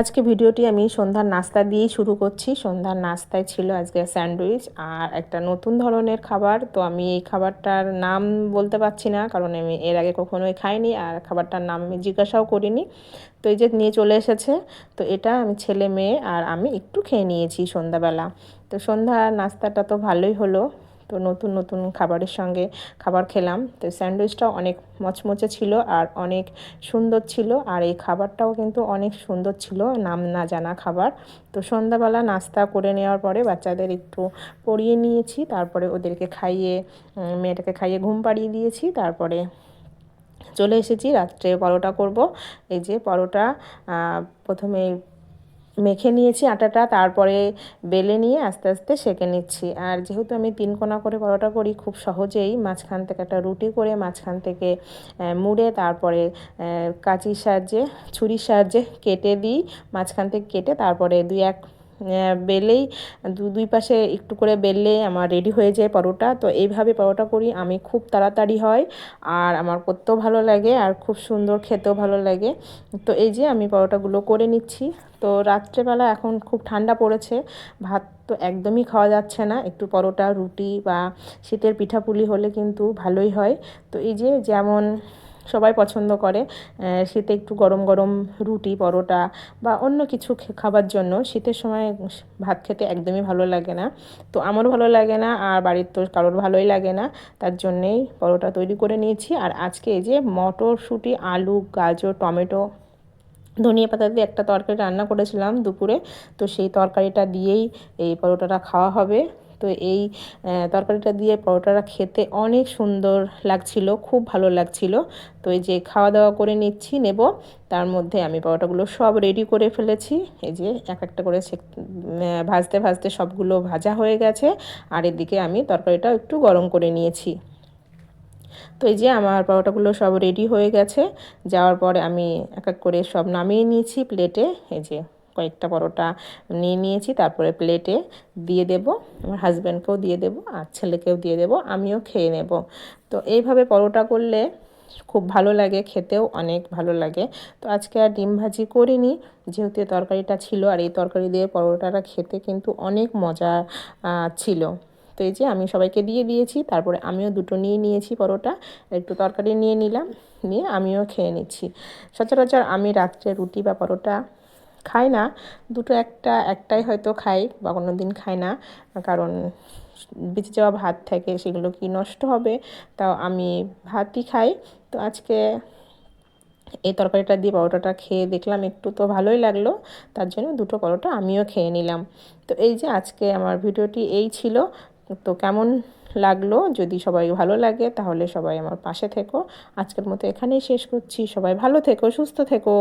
আজকে ভিডিওটি আমি সন্ধ্যার নাস্তা দিয়েই শুরু করছি। সন্ধ্যার নাস্তায় ছিল আজকে স্যান্ডউইচ আর একটা নতুন ধরনের খাবার। তো আমি এই খাবারটার নাম বলতে পারছি না, কারণ আমি এর আগে কখনোই খাইনি আর খাবারটার নাম আমি জিজ্ঞাসাও করিনি। তো এই যে নিয়ে চলে এসেছে, তো এটা আমি ছেলে মেয়ে আর আমি একটু খেয়ে নিয়েছি সন্ধ্যাবেলা। তো সন্ধ্যার নাস্তাটা তো ভালোই হলো। তো নতুন নতুন খাবারের সঙ্গে খাবার খেলাম। তো স্যান্ডউইচটাও অনেক মচমচে ছিল আর অনেক সুন্দর ছিল আর এই খাবারটাও কিন্তু অনেক সুন্দর ছিল, নাম না জানা খাবার। তো সন্ধ্যাবেলা নাস্তা করে নেওয়ার পরে বাচ্চাদের একটু পরিয়ে নিয়েছি, তারপরে ওদেরকে খাইয়ে মেয়েটাকে খাইয়ে ঘুম পাড়িয়ে দিয়েছি, তারপরে চলে এসেছি। রাত্রে পরোটা করব। এই যে পরোটা প্রথমে মেখে নিয়েছি আটাটা, তারপরে বেলে নিয়ে আস্তে আস্তে সেঁকে নিচ্ছি। আর যেহেতু আমি তিন কোনা করে পরোটা করি, খুব সহজেই মাঝখান থেকে একটা রুটি করে মাঝখান থেকে মুড়ে তারপরে কাঁচির সাহায্যে, ছুরির সাহায্যে কেটে দিই। মাঝখান থেকে কেটে তারপরে দুই এক বেলেই দু, দুই পাশে একটু করে বেললে আমার রেডি হয়ে যায় পরোটা। তো এইভাবে পরোটা করি, আমি খুব তাড়াতাড়ি হয় আর আমার করতেও ভালো লাগে আর খুব সুন্দর খেতেও ভালো লাগে। তো এই যে আমি পরোটাগুলো করে নিচ্ছি। তো রাত্রেবেলা এখন খুব ঠান্ডা পড়েছে, ভাত তো একদমই খাওয়া যাচ্ছে না। একটু পরোটা, রুটি বা শীতের পিঠাপুলি হলে কিন্তু ভালোই হয়। তো এই যে যেমন সবাই পছন্দ করে। শীতে একটু গরম গরম রুটি, পরোটা বা অন্য কিছু খাবার জন্য শীতের সময় ভাত খেতে একদমই ভালো লাগে না। তো আমারও ভালো লাগে না, আর বাড়ির তো কারোর ভালোই লাগে না। তার জন্যেই পরোটা তৈরি করে নিয়েছি। আর আজকে এই যে মটরশুঁটি, আলু, গাজর, টমেটো, ধনিয়া পাতা দিয়ে একটা তরকারি রান্না করেছিলাম দুপুরে। তো সেই তরকারিটা দিয়েই এই পরোটাটা খাওয়া হবে। তো এই তরকারিটা দিয়ে পরোটাটা খেতে অনেক সুন্দর লাগছিল, খুব ভালো লাগছিল। তো এই যে খাওয়া দাওয়া করে নিচ্ছি, নেব। তার মধ্যে আমি পরোটাগুলো সব রেডি করে ফেলেছি। এই যে এক একটা করে ভাজতে ভাজতে সবগুলো ভাজা হয়ে গেছে। আর এদিকে আমি তরকারিটা একটু গরম করে নিয়েছি। তো এই যে আমার পরোটাগুলো সব রেডি হয়ে গেছে। যাওয়ার পরে আমি এক এক করে সব নামিয়ে নিয়েছি প্লেটে এই যে কয়েকটা পরোটা নিয়ে নিয়েছি, তারপরে প্লেটে দিয়ে দেব, আমার হাজব্যান্ডকেও দিয়ে দেব, আর ছেলেকেও দিয়ে দেব, আমিও খেয়ে নেব। তো এইভাবে পরোটা করলে খুব ভালো লাগে, খেতেও অনেক ভালো লাগে। তো আজকে আর ডিম ভাজি করিনি, যেহেতু তরকারিটা ছিল, আর এই তরকারি দিয়ে পরোটাটা খেতে কিন্তু অনেক মজা ছিল। তো এই যে আমি সবাইকে দিয়ে দিয়েছি, তারপরে আমিও দুটো নিয়ে নিয়েছি পরোটা, একটু তরকারি নিয়ে নিলাম, নিয়ে আমিও খেয়ে নিচ্ছি। সচরাচর আমি রাত্রে রুটি বা পরোটা খাই না। দুটো একটা, একটাই হয়তো খাই বা কোনো দিন খাই না। কারণ বেঁচে যাওয়া ভাত থাকে, সেগুলো কি নষ্ট হবে? তাও আমি ভাতই খাই। তো আজকে এই তরকারিটা দিয়ে পরোটাটা খেয়ে দেখলাম, একটু তো ভালোই লাগল। তার জন্য দুটো পরোটা আমিও খেয়ে নিলাম। তো এই যে আজকে আমার ভিডিওটি এই ছিল। তো কেমন লাগল? যদি সবাই ভালো লাগে, তাহলে সবাই আমার পাশে থেকো। আজকের মতো এখানেই শেষ করছি। সবাই ভালো থেকো, সুস্থ থেকো।